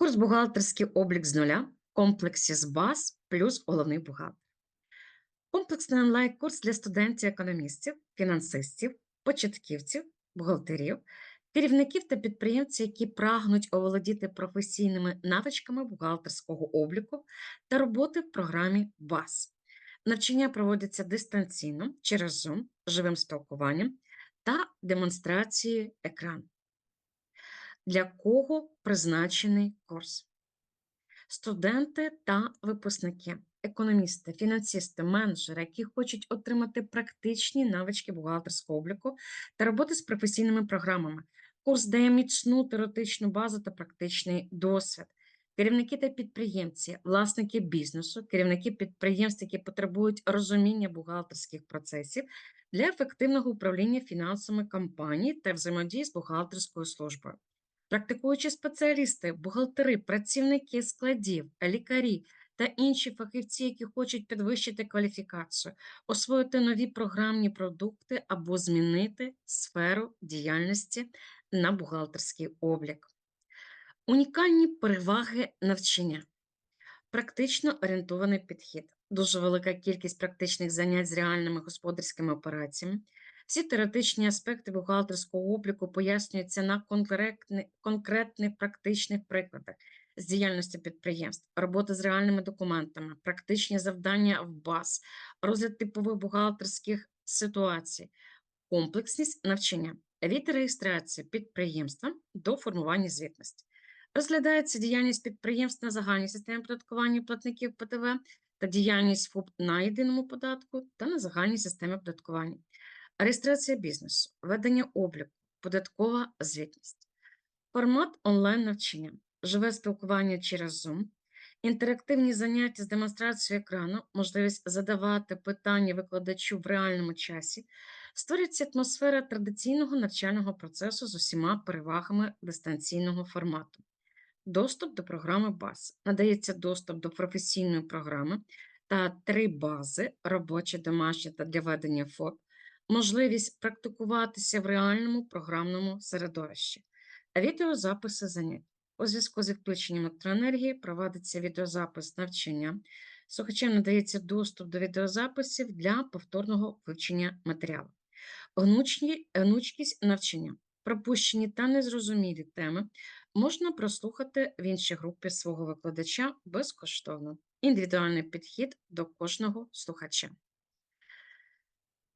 Курс бухгалтерський облік з нуля комплексі з баз плюс головний бухгалтер. Комплексний онлайн-курс для студентів-економістів, фінансистів, початківців, бухгалтерів, керівників та підприємців, які прагнуть оволодіти професійними навичками бухгалтерського обліку та роботи в програмі БАС. Навчання проводяться дистанційно через Zoom, живим спілкуванням та демонстрацією екрану. Для кого призначений курс? Студенти та випускники, економісти, фінансисти, менеджери, які хочуть отримати практичні навички бухгалтерського обліку та роботи з професійними програмами. Курс дає міцну теоретичну базу та практичний досвід. Керівники та підприємці, власники бізнесу, керівники підприємств, які потребують розуміння бухгалтерських процесів для ефективного управління фінансами компаній та взаємодії з бухгалтерською службою. Практикуючі спеціалісти, бухгалтери, працівники складів, лікарі та інші фахівці, які хочуть підвищити кваліфікацію, освоїти нові програмні продукти або змінити сферу діяльності на бухгалтерський облік. Унікальні переваги навчання. Практично орієнтований підхід, дуже велика кількість практичних занять з реальними господарськими операціями. Всі теоретичні аспекти бухгалтерського обліку пояснюються на конкретних, конкретних практичних прикладах з діяльності підприємств, роботи з реальними документами, практичні завдання в БАС, розгляд типових бухгалтерських ситуацій, комплексність навчання від реєстрації підприємства до формування звітності. Розглядається діяльність підприємств на загальній системі оподаткування платників ПТВ та діяльність ФОП на єдиному податку та на загальній системі оподаткування. Реєстрація бізнесу, ведення обліку, податкова звітність, формат онлайн-навчання, живе спілкування через Zoom, інтерактивні заняття з демонстрацією екрану, можливість задавати питання викладачу в реальному часі, створюється атмосфера традиційного навчального процесу з усіма перевагами дистанційного формату. Доступ до програми БАС. Надається доступ до професійної програми та три бази робочі, домашні та для ведення ФОП, можливість практикуватися в реальному програмному середовищі, відеозаписи занять. У зв'язку з відключенням електроенергії проводиться відеозапис навчання. Слухачам надається доступ до відеозаписів для повторного вивчення матеріалу. Гнучкість навчання. Пропущені та незрозумілі теми можна прослухати в іншій групі свого викладача безкоштовно. Індивідуальний підхід до кожного слухача.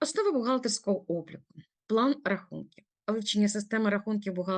Основи бухгалтерського обліку. План рахунків. Вивчення системи рахунків бухгалтерського